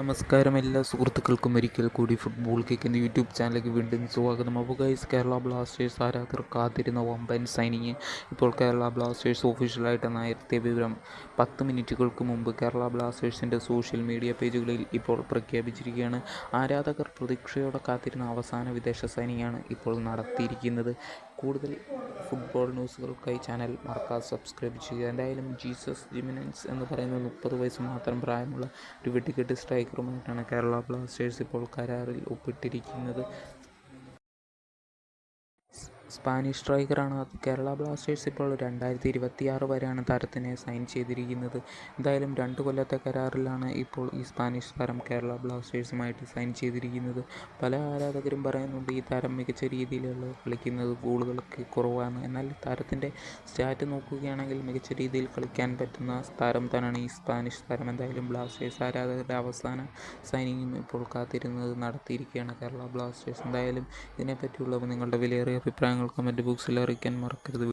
നമസ്കാരം എല്ലാ സുഹൃത്തുക്കൾക്കും ഒരിക്കൽ കൂടി ഫുട്ബോൾ കിക്ക് എന്ന യൂട്യൂബ് ചാനലിലേക്ക് വീണ്ടും സ്വാഗതം. അപ്പോൾ ഗൈസ് കേരള ബ്ലാസ്റ്റേഴ്സ് ആരാധകർ കാത്തിരുന്ന വമ്പൻ സൈനിങ് ഇപ്പോൾ കേരള ബ്ലാസ്റ്റേഴ്സ് ഒഫീഷ്യലായിട്ട് നേരത്തെ വിവരം പത്ത് മിനിറ്റുകൾക്ക് മുമ്പ് കേരള ബ്ലാസ്റ്റേഴ്സിന്റെ സോഷ്യൽ മീഡിയ പേജുകളിൽ ഇപ്പോൾ പ്രഖ്യാപിച്ചിരിക്കുകയാണ്. ആരാധകർ പ്രതീക്ഷയോടെ കാത്തിരുന്ന അവസാന വിദേശ സൈനിങ്ങാണ് ഇപ്പോൾ നടത്തിയിരിക്കുന്നത്. കൂടുതൽ ഫുട്ബോൾ ന്യൂസുകൾക്കായി ചാനൽ മറക്കാതെ സബ്സ്ക്രൈബ് ചെയ്യുക. എന്തായാലും ജീസസ് ജിമിനൻസ് എന്ന് പറയുന്ന മുപ്പത് വയസ്സ് മാത്രം പ്രായമുള്ള ഒരു വെട്ടിക്കെട്ട് സ്ട്രൈക്കറുമായിട്ടാണ് കേരള ബ്ലാസ്റ്റേഴ്സ് ഇപ്പോൾ കരാറിൽ ഒപ്പിട്ടിരിക്കുന്നത്. സ്പാനിഷ് സ്ട്രൈക്കറാണ് കേരള ബ്ലാസ്റ്റേഴ്സ് ഇപ്പോൾ രണ്ടായിരത്തി ഇരുപത്തിയാറ് വരെയാണ് താരത്തിനെ സൈൻ ചെയ്തിരിക്കുന്നത്. എന്തായാലും രണ്ട് കൊല്ലത്തെ കരാറിലാണ് ഇപ്പോൾ ഈ സ്പാനിഷ് താരം കേരള ബ്ലാസ്റ്റേഴ്സുമായിട്ട് സൈൻ ചെയ്തിരിക്കുന്നത്. പല ആരാധകരും പറയുന്നുണ്ട് ഈ താരം മികച്ച രീതിയിലുള്ള കളിക്കുന്നത് ഗോളുകളൊക്കെ കുറവാണ്. എന്നാൽ താരത്തിന്റെ സ്റ്റാറ്റ് നോക്കുകയാണെങ്കിൽ മികച്ച രീതിയിൽ കളിക്കാൻ പറ്റുന്ന താരം തന്നെയാണ് ഈ സ്പാനിഷ് താരം. എന്തായാലും ബ്ലാസ്റ്റേഴ്സ് ആരാധകരുടെ അവസാന സൈനിങ്ങും ഇപ്പോൾ കാത്തിരുന്നത് നടത്തിയിരിക്കുകയാണ് കേരള ബ്ലാസ്റ്റേഴ്സ്. എന്തായാലും ഇതിനെപ്പറ്റിയുള്ള നിങ്ങളുടെ വിലയേറിയ അഭിപ്രായങ്ങൾ കമന്റ് ബോക്സിൽ അറിയിക്കാൻ മറക്കരുത്.